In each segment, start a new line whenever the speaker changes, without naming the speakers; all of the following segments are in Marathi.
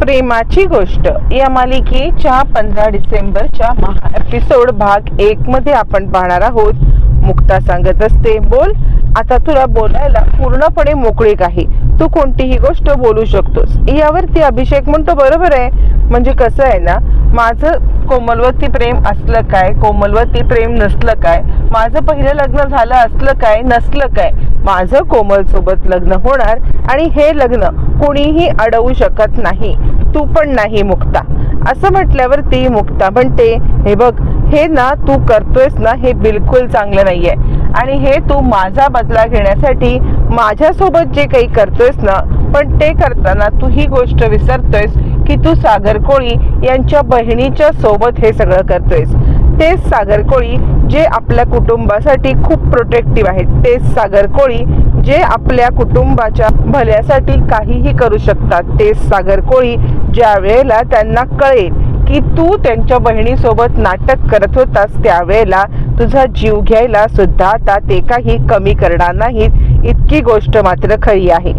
प्रेमाची गोष्ट. या मालिकेच्या पंधरा डिसेंबरच्या महा एपिसोड भाग एक मध्ये आपण पाहणार आहोत. मुक्ता सांगत असते बोल आता तुला बोलायला पूर्णपणे मोकळीक आहे. तू कोणतीही गोष्ट बोलू शकतोस. यावरती अभिषेक म्हणतो बरोबर आहे. म्हणजे कसं आहे ना माझं कोमलवरती प्रेम असलं काय कोमलवरती प्रेम नसलं काय माझं पहिलं लग्न झालं असलं काय नसलं काय माझं कोमल सोबत लग्न होणार आणि हे लग्न कोणीही अडवू शकत नाही. तू पण नाही मुक्ता. असं म्हटल्यावर ती मुक्ता म्हणते हे बघ हे ना तू करतोयस ना हे बिलकुल चांगलं नाहीये. आणि हे तू माझा बदला घेण्यासाठी माझ्यासोबत जे काही करतोयस ना पण ते करताना तू ही गोष्ट विसरतोयस की तू सागर कोळी यांच्या बहिणीच्या सोबत हे सगळं करतोयस. तेच सागर कोळी जे आपल्या कुटुंबासाठी खूप प्रोटेक्टिव्ह आहेत. तेच सागर कोळी जे आपल्या कुटुंबाच्या भल्यासाठी काहीही करू शकतात. तेच सागर कोळी ज्या वेळेला त्यांना कळेल की तू त्यांच्या बहिणीसोबत नाटक करत होतास त्यावेळेला तुझा जीव घ्यायला सुद्धा आता ते काही कमी करणार नाहीत. इतकी गोष्ट मात्र खरी आहे.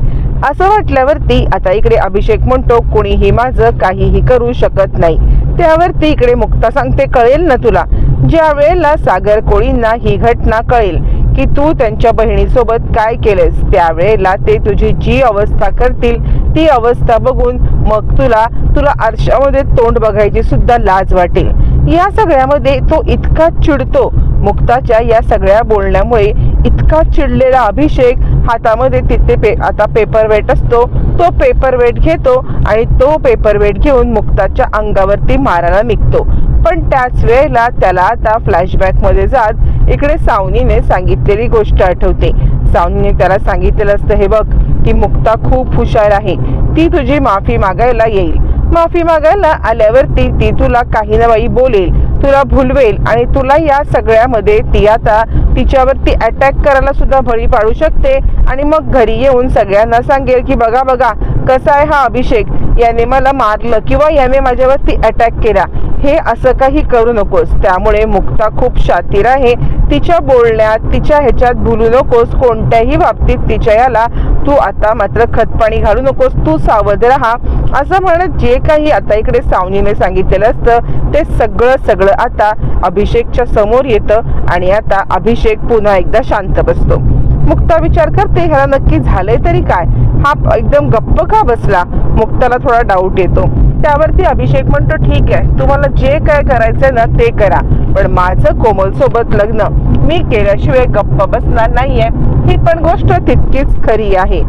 असं वाटल्यावरती आता इकडे अभिषेक म्हणतो कुणीही माझं काहीही करू शकत नाही. त्यावरती इकडे मुक्ता सांगते कळेल ना तुला? ज्या वेळेला सागर कोळींना ही घटना कळेल की तू त्यांच्या बहिणीसोबत काय केलेस त्यावेळेला ते तुझी जी अवस्था करतील ती अवस्था बघून मग तुला तुला आरशामध्ये तोंड बघायची सुद्धा लाज वाटेल. या सगळ्यामध्ये तो इतका चिडतो. मुक्ताच्या या सगळ्या बोलण्यामुळे इतका चिडलेला अभिषेक हातामध्ये तिथे पे आता पेपर वेट असतो तो पेपर वेट घेतो आणि तो पेपर वेट घेऊन मुक्ताच्या अंगावरती मारायला निघतो. पण त्याच वेळेला त्याला आता फ्लॅशबॅकमध्ये जात इकडे सावनीने सांगितलेली गोष्ट आठवते. सावनीने त्याला सांगितलेलं असतं हे बघ की मुक्ता खूप हुशार आहे. ती तुझी माफी मागायला येईल. माफी मागायला आल्यावरती ती तुला काही ना बाई बोलेल. तुला भुलवेल आणि तुला या सगळ्यामध्ये ती आता तिच्यावरती अटॅक करायला सुद्धा बळी पाडू शकते. आणि मग घरी येऊन सगळ्यांना सांगेल की बघा बघा कसा आहे हा अभिषेक? याने मला मारलं किंवा याने माझ्यावरती अटॅक केला. हे असं काही करू नकोस. त्यामुळे मुक्ता खूप शातीर आहे. तिच्या बोलण्यात तिच्या ह्याच्यात भुलू नकोस. कोणत्याही बाबतीत तिच्या याला तू आता मात्र खतपाणी घालू नकोस. तू सावध राहा. असं म्हणत जे काही आता इकडे सावनीने सांगितलेलं असतं ते सगळं सगळं आता अभिषेकच्या समोर येतं आणि आता अभिषेक पुन्हा एकदा शांत बसतो. मुक्ता विचार करते ह्याला नक्की झालंय तरी काय? हा एकदम गप्प का बसला? मुक्ताला थोडा डाऊट येतो. त्यावरती अभिषेक म्हणतो ठीक आहे तुम्हाला जे काय करायचंय ना ते करा. पण माझं कोमल सोबत लग्न मी केल्याशिवाय गप्प बसणार नाहीये. ही पण गोष्ट तितकीच खरी आहे.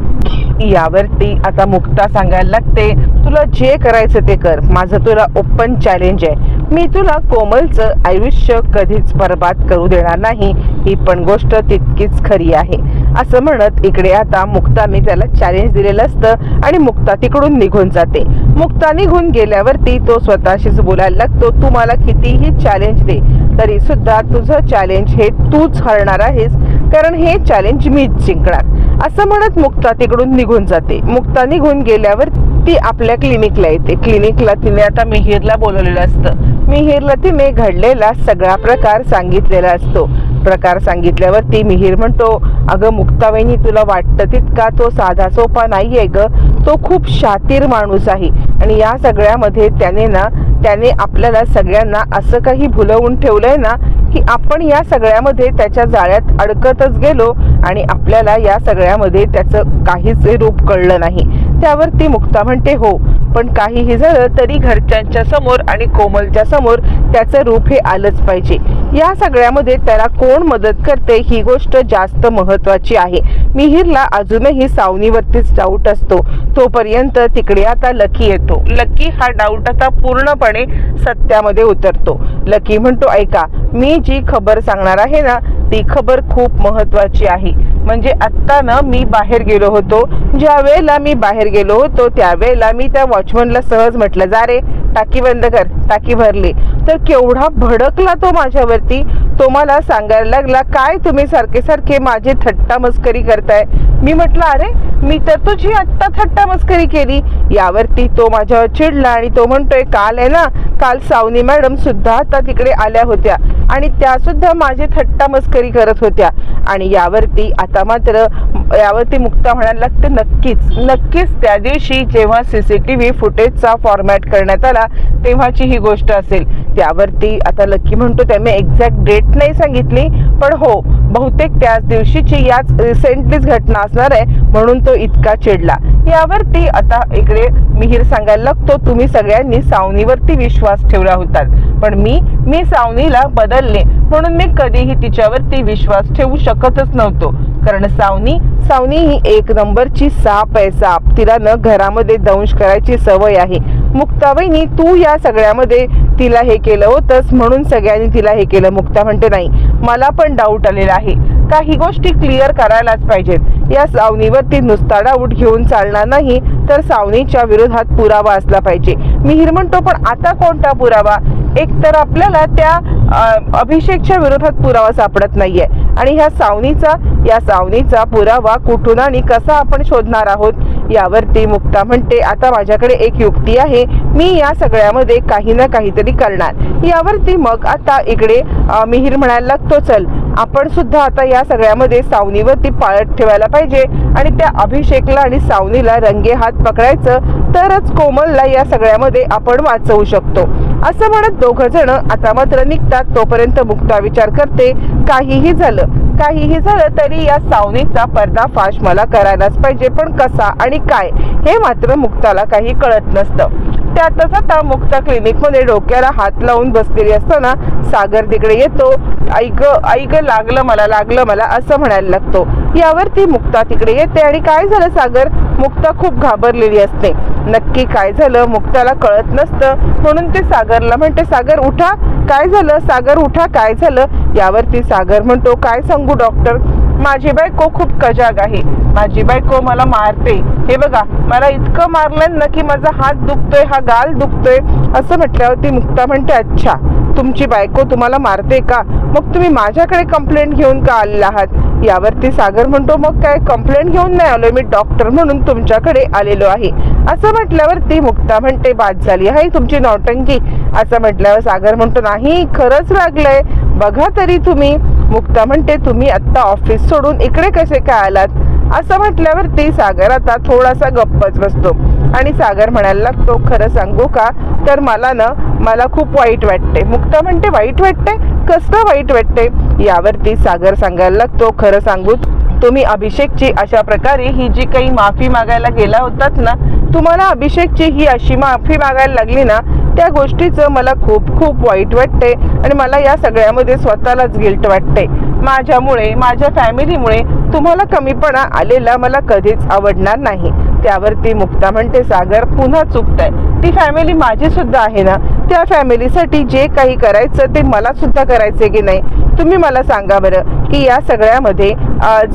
यावरती आता मुक्ता सांगायला लागते तुला जे करायचं ते कर. माझं तुला ओपन चॅलेंज आहे. मी तुला कोमलचं आयुष्य कधीच बर्बाद करू देणार नाही. ही पण गोष्ट तितकीच खरी आहे. असं म्हणत इकडे आता मुक्ता मी त्याला चॅलेंज दिलेलं असतं आणि मुक्ता तिकडून निघून जाते. मुक्ता निघून गेल्यावरती तो स्वतःशीच बोलायला लागतो तू मला कितीही चॅलेंज दे तरी सुद्धा तुझं चॅलेंज हे तूच हरणार आहेस कारण हे चॅलेंज मीच जिंकणार. असं म्हणत मुक्ता तिकडून निघून जाते. मुक्ता निघून गेल्यावर ती आपल्या क्लिनिकला येते. क्लिनिकला तिने आता मिहीरला बोलवलेलं असतं. मिहीरला तिने घडलेला सगळा प्रकार सांगितलेला असतो. प्रकार सांगितल्यावरती मिहीर म्हणतो अगं मुक्ताबाईनी तुला वाटतं तितका तो साधा सोपा नाहीये ग. तो खूप शातीर माणूस आहे. आणि या सगळ्यामध्ये त्याने ना त्याने आपल्याला सगळ्यांना असं काही भुलवून ठेवलंय ना की आपण या सगळ्यामध्ये त्याच्या जाळ्यात अडकतच गेलो आणि आपल्याला या सगळ्यामध्ये त्याचं काहीच रूप कळलं नाही. त्यावर ती मुक्ता म्हणते हो पण काहीही झालं तरी घरच्यांच्या समोर आणि कोमलच्या समोर त्याचं रूप हे आलंच पाहिजे. या सगळ्यामध्ये त्याला कोण मदत करते ही गोष्ट जास्त महत्वाची आहे. मिहीरला अजूनही सावनीवरतीच डाऊट असतो. तोपर्यंत तिकडे आता लकी येतो. लकी हा डाऊट आता पूर्णपणे सत्यामध्ये उतरतो. लकी म्हणतो ऐका मी जी खबर सांगणार आहे ना ती खबर खूप महत्वाची आहे. म्हणजे आत्ता ना मी बाहेर गेलो होतो. ज्या वेळेला मी बाहेर गेलो होतो त्यावेळेला मी त्या वॉचमनला सहज म्हटलं जा रे टाकी बंद कर टाकी भरली. तर केवढा भडकला तो माझ्यावरती. तो मला सांगायला लागला काय तुम्ही सारखे सारखे माझी थट्टा मस्करी करताय? मी म्हटलं अरे मी तर तुझी आत्ता थट्टा मस्करी केली. यावरती तो माझ्यावर चिडला आणि तो म्हणतोय काल आहे ना काल सावनी मॅडम सुद्धा आता तिकडे आल्या होत्या आणि त्या सुद्धा माझी थट्टा मस्करी करत होत्या. आणि यावरती आता मात्र यावरती मुक्ता म्हणायला लागते नक्कीच नक्कीच त्या दिवशी जेव्हा सीसीटीव्ही फुटेजचा फॉर्मॅट करण्यात आला तेव्हाची ही गोष्ट असेल. त्यावरती आता लक्की म्हणतो त्याने एक्झॅक्ट डेट नाही सांगितली पण हो बहुतेक त्याच दिवशीची याच रिसेंटलीच घटना असणार आहे म्हणून तो इतका चिडला. यावरती आता इकडे मिहीर सांगायला लागतो तुम्ही सगळ्यांनी सावनीवरती विश्वास ठेवला होता पण मी मी सावनीला बदलले म्हणून मी कधीही तिच्यावरती विश्वास ठेवू शकतच नव्हतो. कारण सावनी सावनी ही एक नंबरची साप आहे साप. तिला न घरामध्ये दंश करायची सवय आहे. मुक्ताबाईनी तू या सगळ्यामध्ये तिला हे केलं होतंस म्हणून सगळ्यांनी तिला हे केलं. मुक्ता म्हणते नाही मला पण डाऊट आलेला आहे. काही गोष्टी क्लिअर करायलाच पाहिजेत. या सावनीवरती नुसता डाऊट घेऊन चालणार नाही तर सावनीच्या विरोधात पुरावा असला पाहिजे. मिहीर म्हणतो पण आता कोणता पुरावा? एक तर आपल्याला त्या अभिषेकच्या विरोधात पुरावा सापडत नाहीये. आणि ह्या सावनीचा या सावनीचा पुरावा कुठून आणि कसा आपण शोधणार आहोत यावरती मुक्ता म्हणते आता माझ्याकडे एक युक्ती आहे. मी या सगळ्यामध्ये काही ना काहीतरी करणार. यावरती मग आता इकडे मिहीर म्हणायला लागतो चल आपण सुद्धा आता या सगळ्यामध्ये सावनीवरती पाळत ठेवायला पाहिजे. आणि त्या अभिषेकला आणि सावनीला रंगे हात पकडायचं तरच कोमलला या सगळ्यामध्ये आपण वाचवू शकतो. असं म्हणत दोघ जण आता मात्र निघतात. तोपर्यंत मुक्ता विचार करते काहीही झालं काहीही झालं तरी या सावनीचा पर्दाफाश मला करायलाच पाहिजे. पण कसा आणि काय हे मात्र मुक्ताला काही कळत नसतं. त्यातच आता मुक्ता क्लिनिकमध्ये डोक्याला हात लावून बसलेली असताना सागर तिकडे येतो. ऐक ऐक लागलं मला लागलं मला असं म्हणायला लागतो. यावरती मुक्ता तिकडे येते आणि काय झालं सागर? मुक्ता खूप घाबरलेली असते. नक्की काय झालं? मुक्ताला कळत नसतं. म्हणून ते सागरला म्हणते सागर उठा. काय झालं? सागर उठा. काय झालं? यावरती सागर म्हणतो काय सांगू डॉक्टर माझी बायको खूप कजाग आहे. माझी बायको मला मारते. हे बघा मला इतकं मारलं ना की माझा हात दुखतोय हा गाल दुखतोय असं म्हटल्यावरती मुक्ता म्हणते अच्छा तुमची बायको तुम्हाला मारते का? मग तुम्ही माझ्याकडे कंप्लेंट घेऊन का आलेला आहात? यावरती सागर म्हणतो मग काय कंप्लेंट घेऊन नाही आलोय? मी डॉक्टर म्हणून तुमच्याकडे आलेलो आहे. असं म्हटल्यावरती मुक्ता म्हणते बाद झाली आहे तुमची नौटंकी. असं म्हटल्यावर सागर म्हणतो नाही खरंच लागलंय बघा तरी तुम्ही. मुक्ता म्हणते तुम्ही आत्ता ऑफिस सोडून इकडे कसे काय आलात? असं म्हटल्यावर ते सागर आता थोडासा गप्पच बसतो. आणि सागर म्हणायला लागतो खरं सांगू का? तर मला ना मला खूप वाईट वाटते. मुक्ता म्हणते वाईट वाटते? कसं वाईट वाटते? यावरती सागर सांगायला लागतो खरं सांगू तुम्ही अभिषेकची अशा प्रकारे ही जी काही माफी मागायला गेला होतात ना तुम्हाला अभिषेकची ही अशी माफी मागायला लागली ना त्या गोष्टीचं मला खूप खूप वाईट वाटते आणि मला या सगळ्यामध्ये स्वतःलाच गिल्ट वाटते. माझ्यामुळे माझ्या फॅमिलीमुळे तुम्हाला कमीपणा आलेला मला कधीच आवडणार नाही. त्यावरती मुक्ता म्हणते सागर पुन्हा चुकताय. ती फॅमिली माझी सुद्धा आहे ना? त्या फॅमिलीसाठी जे काही करायचं ते मला सुद्धा करायचे की नाही? तुम्ही मला सांगा बरं की या सगळ्यामध्ये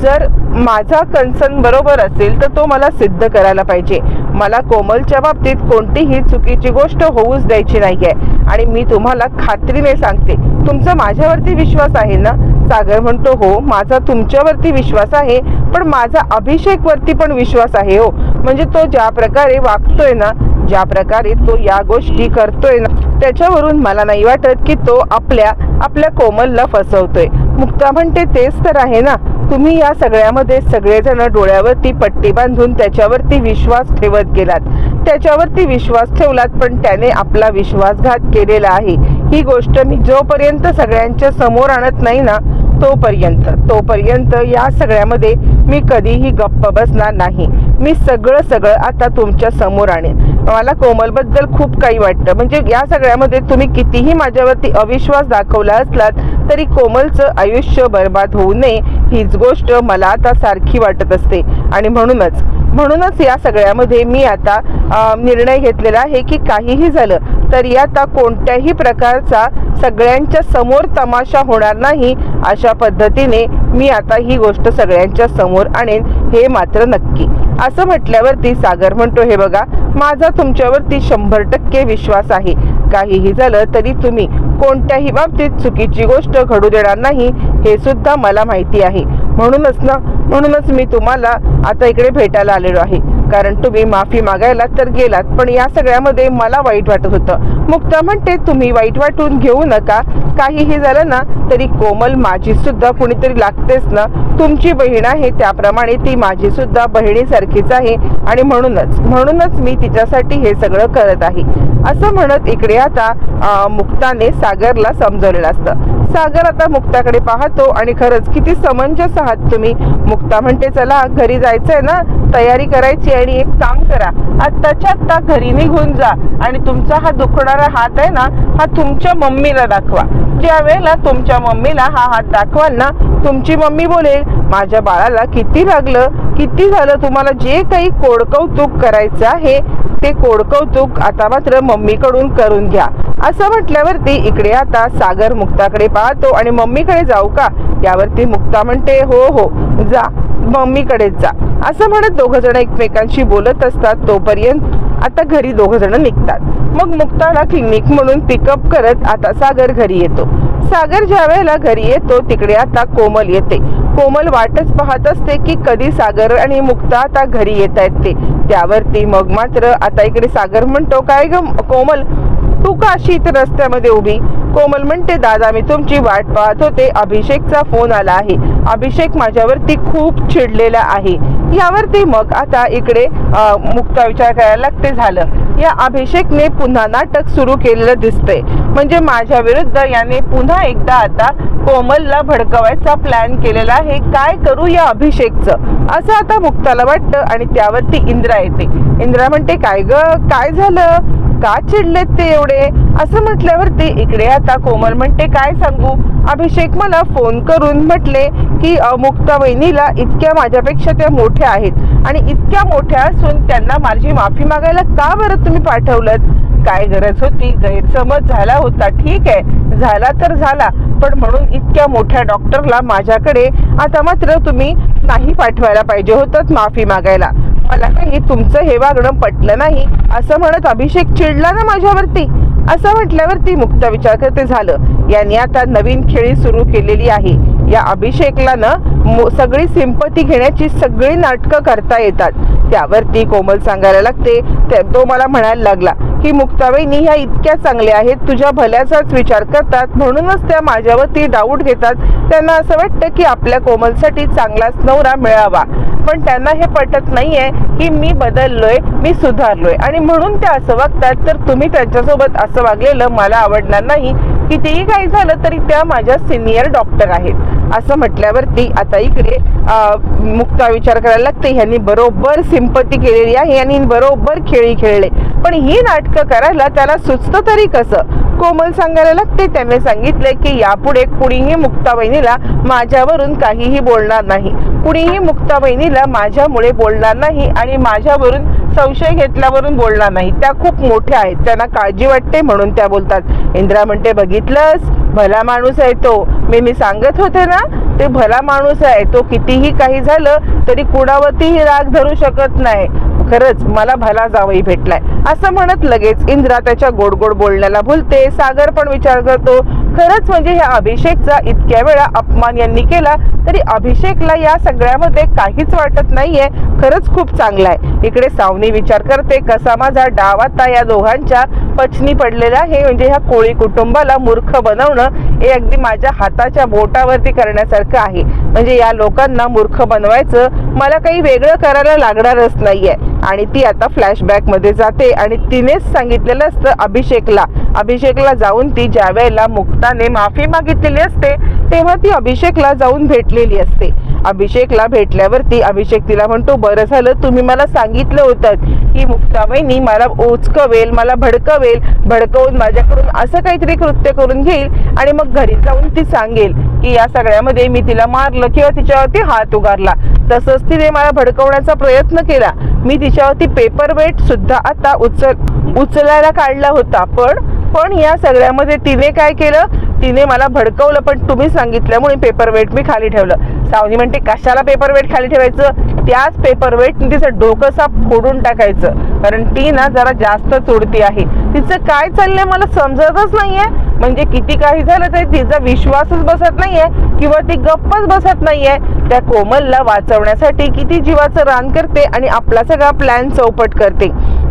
जर माझा कन्सर्न बरोबर असेल तर तो मला सिद्ध करायला पाहिजे. मला कोमलच्या बाबतीत कोणतीही चुकीची गोष्ट होऊच द्यायची नाहीये. आणि मी तुम्हाला खात्रीने सांगते तुमचा माझ्यावरती विश्वास आहे ना? सागर म्हणतो हो माझा तुमच्यावरती विश्वास आहे पण माझा अभिषेकवरती पण विश्वास आहे हो. म्हणजे तो ज्या प्रकारे वागतोय ना ज्या प्रकारे तो या गोष्टी करतोय ना त्याच्यावरून मला नाही वाटत की तो आपल्या आपल्या कोमलला फसवतोय. मुक्ता म्हणते तेच तर आहे ना. तुम्ही या सगळ्यामध्ये सगळेजण डोळ्यावरती पट्टी बांधून त्याच्यावरती विश्वास ठेवत गेलात. त्याच्यावरती विश्वास ठेवलात पण त्याने आपला विश्वासघात केलेला आहे. ही गोष्ट मी जोपर्यंत सगळ्यांच्या समोर आणत नाही ना तोपर्यंत तोपर्यंत या सगळ्यामध्ये मी कधीही गप्प बसणार नाही. मी सगळं सगळं आता तुमच्यासमोर आणेन. मला कोमलबद्दल खूप काही वाटतं. म्हणजे या सगळ्यामध्ये तुम्ही कितीही माझ्यावरती अविश्वास दाखवला असलात तरी कोमलचं आयुष्य बर्बाद होऊ नये हीच गोष्ट मला आता सारखी वाटत असते. आणि म्हणूनच म्हणूनच या सगळ्यामध्ये मी आता निर्णय घेतलेला आहे की काहीही झालं तरी आता कोणत्याही प्रकारचा सगळ्यांच्या समोर तमाशा होणार नाही अशा पद्धतीने मी आता ही गोष्ट सगळ्यांच्या समोर आणेन हे मात्र नक्की. असं म्हटल्यावरती सागर म्हणतो हे बघा माझा तुमच्यावरती शंभर टक्के विश्वास आहे. काहीही झालं तरी तुम्ही कोणत्याही बाबतीत चुकीची गोष्ट घडू देणार नाही हे सुद्धा मला माहिती आहे. म्हणूनच ना म्हणूनच मी तुम्हाला आता इकडे भेटायला आलेलो आहे. कारण तुम्ही माफी मागायला तर गेलात पण या सगळ्यामध्ये मला वाईट वाटत होतं. मुक्ता म्हणते तुम्ही वाईट वाटून घेऊ नका. काहीही झालं ना तरी कोमल माझी सुद्धा कुणीतरी लागतेच ना. तुमची बहीण आहे त्याप्रमाणे ती माझी सुद्धा बहिणीसारखीच आहे. आणि म्हणूनच म्हणूनच मी तिच्यासाठी हे सगळं करत आहे. असं म्हणत इकडे आता मुक्ताने सागरला समजवलेलं असतं. सागर आता मुक्ताकडे पाहतो आणि खरंच किती समंजस आहात तुम्ही. मुक्ता म्हणते चला घरी जायचंय ना? तयारी करायची आणि एक काम करा. आत्ताच्या आत्ता घरी निघून जा आणि तुमचा हा दुखणारा हात आहे ना हा तुमच्या मम्मीला दाखवा. ज्या वेळेला तुमच्या मम्मीला हा हात दाखवाल ना तुमची मम्मी बोलेल माझ्या बाळाला किती लागलं किती झालं तुम्हाला जे काही कोडकौतुक करायचं आहे ते कोडकौतुक आता मात्र मम्मीकडून करून घ्या. असं म्हटल्यावरती इकडे आता सागर मुक्ताकडे पाहतो आणि मम्मीकडे जाऊ का? यावरती मुक्ता म्हणते हो हो जा मम्मीकडेच जा. असं म्हणत दोघ जण एकमेकांशी बोलत असतात तोपर्यंत आता घरी दोघ जण निघतात. मग मुक्ताला क्लिनिक म्हणून पिकअप करत आता सागर घरी येतो. सागर ज्या वेळेला घरी येतो तिकडे आता कोमल येते. कोमल वाटच पाहत असते की कधी सागर आणि मुक्ता आता घरी येत आहेत ते. त्यावरती मग मात्र आता इकडे सागर म्हणतो काय ग कोमल? तू का अशी इथे रस्त्यामध्ये उभी? कोमल म्हणते दादा मी तुमची वाट पाहत होते. अभिषेकचा फोन आला आहे. अभिषेक माझ्यावरती खूप चिडलेला आहे. यावरती मग आता इकडे मुक्ता विचार करायला लागते झालं. या अभिषेकने पुन्हा नाटक सुरू केलेलं दिसतंय. म्हणजे माझ्या विरुद्ध याने पुन्हा एकदा आता कोमलला भडकवायचा प्लॅन केलेला आहे. काय करू या अभिषेकचं? असं आता मुक्ताला वाटतं आणि त्यावरती इंद्रा येते. इंद्रा म्हणते काय ग? काय झालं? का चिडलेत ते एवढे? असं म्हटल्यावरती इकडे आता कोमल म्हणते काय सांगू? अभिषेक मला फोन करून म्हटले की मुक्ता वहिनीला इतक्या माझ्यापेक्षा त्या मोठ्या आहेत आणि इतक्या मोठ्या असून त्यांना माझी माफी मागायला का बरं तुम्ही पाठवलं काय गरज होती? गैरसमज झाला होता ठीक आहे. झाला तर झाला पण म्हणून इतक्या मोठ्या डॉक्टरला माझ्याकडे आता मात्र तुम्ही नाही पाठवायला पाहिजे होतं माफी मागायला. मला काही तुमचं हे वागणं पटलं नाही. असं म्हणत अभिषेक चिडला ना माझ्यावरती. असं म्हटल्यावरती मुक्त विचार करते झालं. यांनी आता नवीन खेळी सुरू केलेली आहे. या अभिषेकला ना मो- सगळी सिंपती घेण्याची सगळी नाटकं करता येतात. त्यावरती कोमल सांगायला लागते. तो मला म्हणायला लागला की मुक्ताबाईनी ह्या इतक्या चांगल्या आहेत तुझ्या भल्याचाच विचार करतात म्हणूनच त्या माझ्यावरती डाऊट घेतात. त्यांना असं वाटतं की आपल्या कोमलसाठी चांगलाच नवरा मिळावा. पण त्यांना हे पटत नाहीये की मी बदललोय मी सुधारलोय. आणि म्हणून त्या असं वागतात तर तुम्ही त्यांच्यासोबत असं वागलेलं मला आवडणार नाही. कितीही काही झालं तरी त्या माझ्या सिनियर डॉक्टर आहेत. असं म्हटल्यावरती आता इकडे मुक्ता विचार करायला लागते. ह्यांनी बरोबर सिंपती केलेली आहे यांनी बरोबर खेळी खेळले. पण ही नाटकं करायला त्याला सुचतं तरी कसं? कोमल सांगायला लागते त्याने सांगितले की यापुढे कुणीही मुक्ता बहिणीला माझ्यावरून काहीही बोलणार नाही. कुणीही मुक्ता बहिणीला माझ्यामुळे बोलणार नाही आणि माझ्यावरून संशय घेतल्यावरून बोलणार नाही. त्या खूप मोठ्या आहेत. त्यांना काळजी वाटते म्हणून त्या बोलतात. इंद्रा म्हणते बघितलंस? भला माणूस आहे तो. मी मी सांगत होते ना ते भला माणूस आहे. तो कितीही काही झालं तरी कुणावरतीही राग धरू शकत नाही. खरंच मला भला जावई भेटलाय. असं म्हणत लगेच इंद्रा त्याच्या गोड गोड बोलण्याला भूलते. सागर पण विचार करतो खरंच म्हणजे ह्या अभिषेकचा इतक्या वेळा अपमान यांनी केला तरी अभिषेकला या सगळ्यामध्ये काहीच वाटत नाहीये. खरंच खूप चांगला आहे. इकडे सावनी विचार करते कसा माझा डाव आता या दोघांच्या पचनी पडलेला आहे? म्हणजे ह्या कोळी कुटुंबाला मूर्ख बनवणं हे अगदी माझ्या हाताच्या बोटावरती करण्यासारखं आहे. म्हणजे या लोकांना मूर्ख बनवायचं मला काही वेगळं करायला लागणारच नाहीये. आणि ती आता फ्लॅशबॅकमध्ये जाते आणि तिनेच सांगितलेलं असतं अभिषेकला. अभिषेकला जाऊन ती ज्या वेळेला मुक्ताने माफी मागितलेली असते तेव्हा ती अभिषेकला जाऊन भेटलेली असते. अभिषेकला भेटल्यावरती अभिषेक तिला म्हणतो बरं झालं तुम्ही मला सांगितलं होतं की मुक्ताबाईनी मला उचकवेल मला भडकवेल भडकवून माझ्याकडून असं काहीतरी कृत्य करून घेईल आणि मग घरी जाऊन ती सांगेल की या सगळ्यामध्ये मी तिला मारलं किंवा तिच्यावरती हात उगारला. तसंच तिने मला भडकवण्याचा प्रयत्न केला. मी तिच्यावरती पेपर वेट सुद्धा आता उचल उचलायला काढला होता पण पण या सगळ्यामध्ये तिने काय केलं? तिने मला भडकवलं पण तुम्ही सांगितल्यामुळे पेपर वेट मी खाली ठेवलं. सावनी म्हणते कशाला पेपर वेट खाली ठेवायचं? त्याच पेपर वेट तिचं डोकं साप फोडून टाकायचं. कारण ती ना जरा जास्त चोडती आहे. तिचं काय चाललंय मला समजतच नाहीये. म्हणजे किती काही झालं तरी तिचा विश्वासच बसत नाहीये किंवा ती गप्पच बसत नाहीये. त्या कोमलला वाचवण्यासाठी किती जीवाचं रान करते आणि आपला सगळा प्लॅन चौपट करते.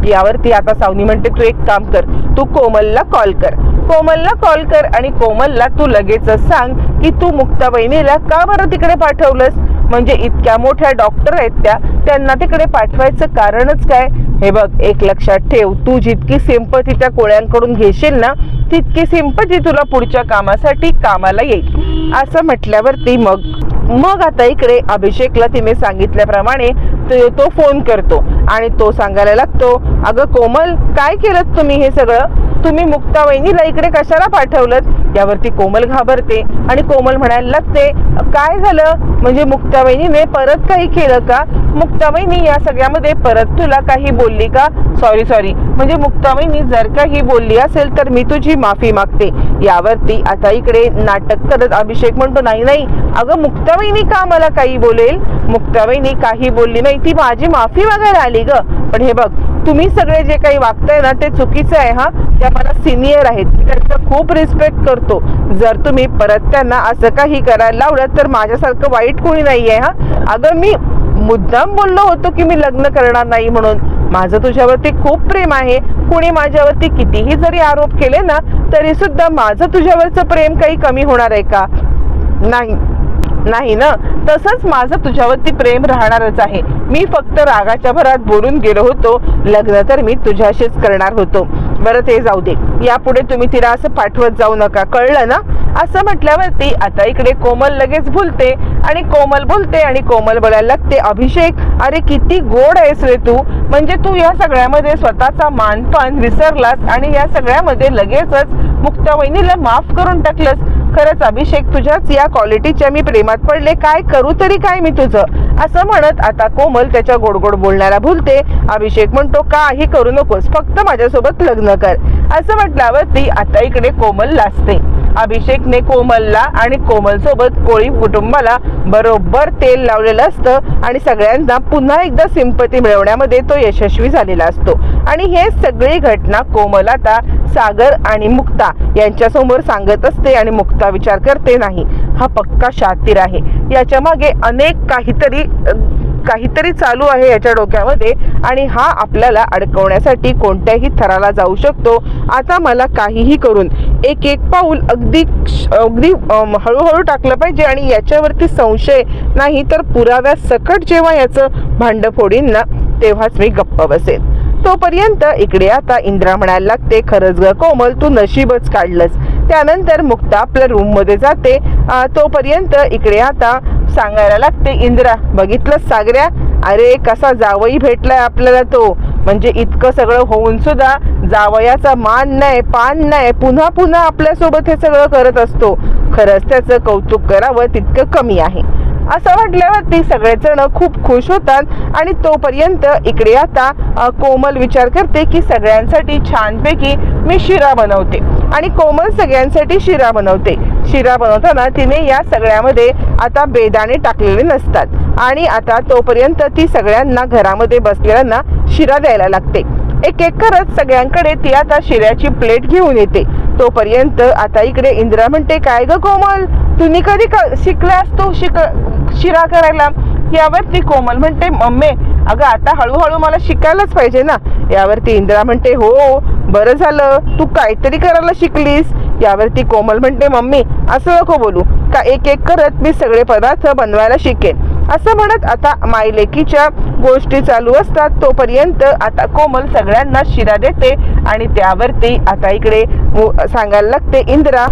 यावरती आता सावनी म्हणते तू एक काम कर. तू कोमलला कॉल कर. कोमलला कॉल कर आणि कोमलला तू लगेचच सांग की तू मुक्ता बहिणीला का बरं तिकडे पाठवलंस? म्हणजे इतक्या मोठ्या डॉक्टर आहेत त्या त्यांना तिकडे पाठवायचं कारणच काय? हे बघ एक लक्षात ठेव तू जितकी सिंपती त्या कोळ्यांकडून घेशील ना तितकी सिंपती तुला पुढच्या कामासाठी कामाला येईल. असं म्हटल्यावरती मग मग आता इकडे अभिषेकला तिने सांगितल्याप्रमाणे तो तो फोन करतो आणि तो सांगायला लागतो अगं कोमल काय केलं तुम्ही हे सगळं? तुम्ही मुक्ता वहिनीला इकडे कशाला पाठवलं यावरती कोमल घाबरते आणि कोमल म्हणायला लागते काय झालं? म्हणजे मुक्ता वहिनीने परत काही केलं का? मुक्ता या सगळ्यामध्ये परत तुला काही बोलली का? सॉरी सॉरी म्हणजे मुक्ता जर काही बोलली असेल तर मी तुझी माफी मागते. यावरती आता इकडे नाटक करत अभिषेक म्हणतो नाही नाही. अगं मुक्ता का मला काही बोलेल? मुक्ता काही बोलली नाही. ती माझी माफी मागायला आली ग. पण हे बघ तुम्ही सगळे जे काही वागताय ना ते चुकीचं आहे हा? त्या मला सिनियर आहेत. मी त्यांचा खूप रिस्पेक्ट करतो. जर तुम्ही परत त्यांना असं काही करायला लावलं तर माझ्यासारखं वाईट कोणी नाही आहे हा? अगं मी मुद्दाम बोललो होतो की मी लग्न करणार नाही म्हणून. माझं तुझ्यावरती खूप प्रेम आहे. कुणी माझ्यावरती कितीही जरी आरोप केले ना तरी सुद्धा माझं तुझ्यावरचं प्रेम काही कमी होणार आहे का? नाही. नाही ना? तसंच माझं तुझ्यावरती प्रेम राहणारच आहे. मी फक्त रागाच्या भरात बोलून गेलो होतो. लग्न तर मी तुझ्याशीच करणार होतो. बरं ते जाऊ दे. यापुढे तुम्ही तिला असं पाठवत जाऊ नका. कळलं ना? असं म्हटल्यावरती आता इकडे कोमल लगेच भुलते आणि कोमल बोलते आणि कोमल बोलायला लागते अभिषेक अरे किती गोड आहेस रे तू. म्हणजे तू या सगळ्यामध्ये स्वतःचा मानपान विसरलास आणि या सगळ्यामध्ये लगेचच मुक्तावहिनीला माफ करून टाकलंस. खरंच अभिषेक तुझ्याच या क्वालिटीच्या मी प्रेमात पडले. काय करू तरी काय मी तुझं? असं म्हणत आता कोमल त्याच्या गोडगोड बोलण्याला भूलते. अभिषेक म्हणतो काही करू नकोस. फक्त माझ्यासोबत लग्न कर. असं म्हटल्यावर ती आता इकडे कोमल लाजते. अभिषेकने कोमलला आणि कोमल सोबत कोळी कुटुंबाला बरोबर तेल लावलेलं असतं आणि सगळ्यांना पुन्हा एकदा सिंपती मिळवण्यामध्ये तो यशस्वी झालेला असतो. आणि हे सगळी घटना कोमल आता सागर आणि मुक्ता यांच्यासमोर सांगत असते आणि मुक्ता विचार करते नाही हा पक्का शातीर आहे. याच्या मागे अनेक काहीतरी काहीतरी चालू आहे याच्या डोक्यामध्ये आणि हा आपल्याला अडकवण्यासाठी कोणत्याही थराला जाऊ शकतो. आता मला काहीही करून एक एक पाऊल अगदी अगदी हळूहळू टाकलं पाहिजे आणि याच्यावरती संशय नाही तर पुराव्या सकट जेव्हा याचं भांड फोडीन ना तेव्हाच मी गप्प बसेन. तोपर्यंत इकडे आता इंद्रा म्हणायला लागते खरंच ग कोमल तू नशीबच काढलंस. त्यानंतर मुक्ता आपल्या रूममध्ये जाते. तोपर्यंत इकडे आता सांगायला लागते इंद्रा बघितलं सागऱ्या? अरे कसा जावई भेटलाय आपल्याला तो. म्हणजे इतकं सगळं होऊन सुद्धा जावयाचा मान नाही पान नाही. पुन्हा पुन्हा आपल्यासोबत हे सगळं करत असतो. खरंच त्याचं कौतुक करावं तितकं कमी आहे. असं वाटल्यावरती सगळेजण खूप खुश होतात आणि तोपर्यंत इकडे आता कोमल विचार करते की सगळ्यांसाठी छानपैकी मी शिरा बनवते. आणि कोमल सगळ्यांसाठी शिरा बनवते. शिरा बनवताना तिने या सगळ्यामध्ये आता बेदाणे टाकलेले नसतात. आणि आता तोपर्यंत ती सगळ्यांना घरामध्ये बसलेल्यांना शिरा द्यायला लागते. एक एक करत सगळ्यांकडे ती आता शिऱ्याची प्लेट घेऊन येते. तोपर्यंत आता इकडे इंदिरा म्हणते काय ग कोमल? तुम्ही कधी क- शिकलास तू शिक शिरा करायला? यावर ती कोमल म्हणते मम्मी अगं आता हळूहळू मला शिकायलाच पाहिजे ना. यावरती इंदिरा म्हणते हो बरं झालं. तू काहीतरी करायला शिकलीस. यावरती कोमल म्हणते मम्मी असं नको बोलू. का एक एक करत मी सगळे पदार्थ बनवायला शिकेन. असं म्हणत आता मायलेकीच्या गोष्टी चालू असतात. तोपर्यंत आता कोमल सगळ्यांना शिरा देते आणि त्यावरती आता इकडे सांगायला लागते इंदिरा.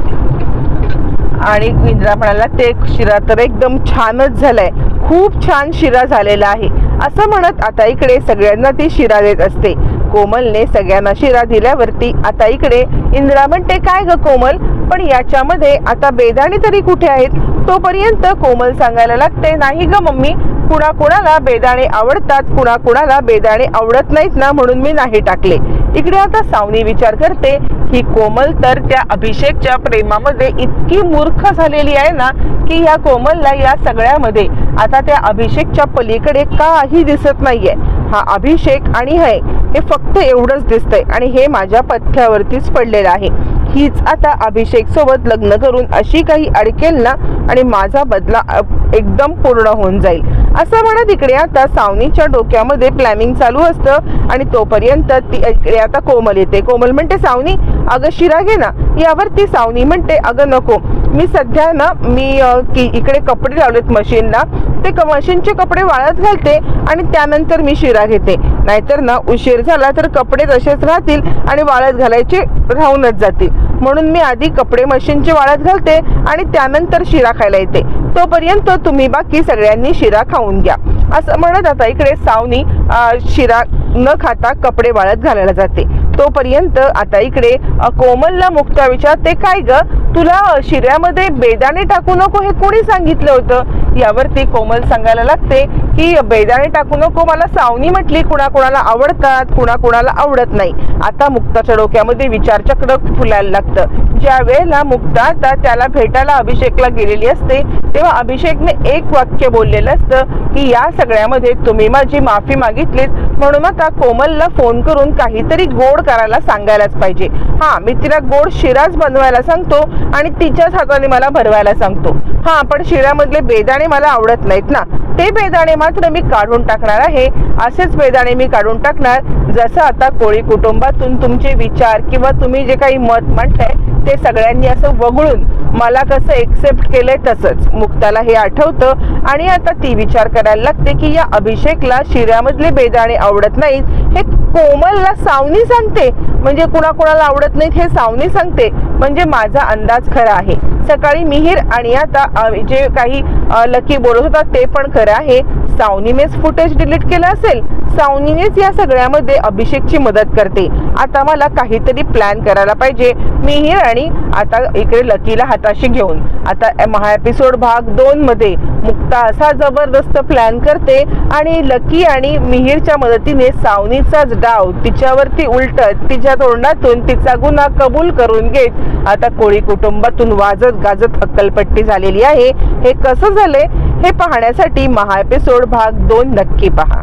आणि इंदिरा म्हणायला ते शिरा तर एकदम छानच झालाय. खूप छान शिरा झालेला आहे. असं म्हणत आता इकडे सगळ्यांना ती शिरा देत असते. कोमलने सगळ्यांना शिरा दिल्यावरती आता इकडे इंदिरा म्हणते काय ग कोमल? पण याच्यामध्ये आता बेदाणे तरी कुठे आहेत? तोपर्यंत कोमल सांगायला लागते नाही ग मम्मी कुणा कुणाला बेदाणे आवडतात कुणा कुणाला बेदाणे आवडत नाहीत ना म्हणून मी नाही टाकले. इकडे आता सावनी विचार करते ही कोमल तर त्या अभिषेकच्या प्रेमामध्ये इतकी मूर्ख झालेली आहे ना की या कोमलला या सगळ्यामध्ये आता त्या अभिषेकच्या पलीकडे काही दिसत नाहीये. हा अभिषेक आणि हे हे फक्त एवढंच दिसतंय आणि हे माझ्या पथ्यावरतीच पडलेलं आहे. हीच आता अभिषेक सोबत लग्न करून अशी काही अडकेल ना आणि माझा बदला एकदम पूर्ण होऊन जाईल. असं म्हणत इकडे आता सावनीच्या डोक्यामध्ये प्लॅनिंग चालू असतं आणि तोपर्यंत ती इकडे आता कोमल येते. कोमल म्हणते सावनी अगं शिरा घे ना. यावर ती सावनी म्हणते अगं नको. मी सध्या ना मी की इकडे कपडे लावलेत मशीनला. ते क- मशीनचे कपडे वाळत घालते आणि त्यानंतर मी शिरा घेते. नाहीतर ना उशीर झाला तर कपडे तसेच राहतील आणि वाळत घालायचे राहूनच जातील. म्हणून मी आधी कपडे मशीनचे वाळत घालते आणि त्यानंतर शिरा खायला येते. तोपर्यंत तुम्ही बाकी सगळ्यांनी शिरा खाऊन घ्या. असं म्हणत आता इकडे सावनी शिरा न खाता कपडे वाळत घालायला जाते. तोपर्यंत आता इकडे कोमलला मुक्ता विचारते काय ग? तुला शिऱ्यामध्ये बेदाणे टाकू नको हे कोणी सांगितलं होतं? यावरती कोमल सांगायला लागते की बेदाणे टाकू नको मला सावनी म्हटली कुणाकुणाला आवडतात कुणाकुणाला आवडत नाही. आता मुक्ताच्या डोक्यामध्ये विचारचक्र फुलायला लागतं. ज्या वेळेला मुक्ता आता त्याला भेटायला अभिषेकला गेलेली असते तेव्हा अभिषेकने एक वाक्य बोललेलं असतं की या सगळ्यामध्ये तुम्ही माझी माफी मागितलीत म्हणून आता कोमलला फोन करून काहीतरी गोड करायला सांगायलाच पाहिजे. हा मी तिला गोड शिराच बनवायला सांगतो आणि तिच्याच हाताने मला भरवायला सांगतो. हा पण शिऱ्यामधले बेदाणे मला आवडत नाहीत ना. ते बेदाणे मात्र मी काढून टाकणार आहे. असेच बेदाणे मी काढून टाकणार. जसं आता कोळी कुटुंबातून तुमचे विचार किंवा तुम्ही जे काही मत मांडताय ते सगळ्यांनी असं वगळून मला कसं एक्सेप्ट केलंय तसंच. मुक्ताला हे आठवतं आणि आता ती विचार करायला लागते की या अभिषेकला शिऱ्यामधले बेदाणे आवडत नाहीत. हे कोमलला सावनी सांगते. म्हणजे कुणाकुणाला आवडत नाहीत हे सावनी सांगते. म्हणजे माझा अंदाज खरा आहे. सकाळी मिहीर आणि आता जे काही लकी बोलत होता ते पण खरं आहे. सावनीनेच फुटेज डिलीट केलं असेल सावनीनेच या सगळ्यामध्ये अभिषेकची मदत करते. आता मला काहीतरी प्लॅन करायला पाहिजे. मिहीर आणि आता इकडे लकीला हाताशी घेऊन. आता महा एपिसोड भाग दोन मध्ये मुक्ता असा जबरदस्त प्लॅन करते आणि लकी आणि मिहीरच्या मदतीने सावनीचाच डाव तिच्यावरती उलटत तिच्या तोंडातून तिचा गुन्हा कबूल करून घेत आता कोळी कुटुंबातून वाजत गाजत अक्कलपट्टी झालेली आहे. हे कसं झाले हे पाहण्यासाठी महा एपिसोड भाग दोन नक्की पहा.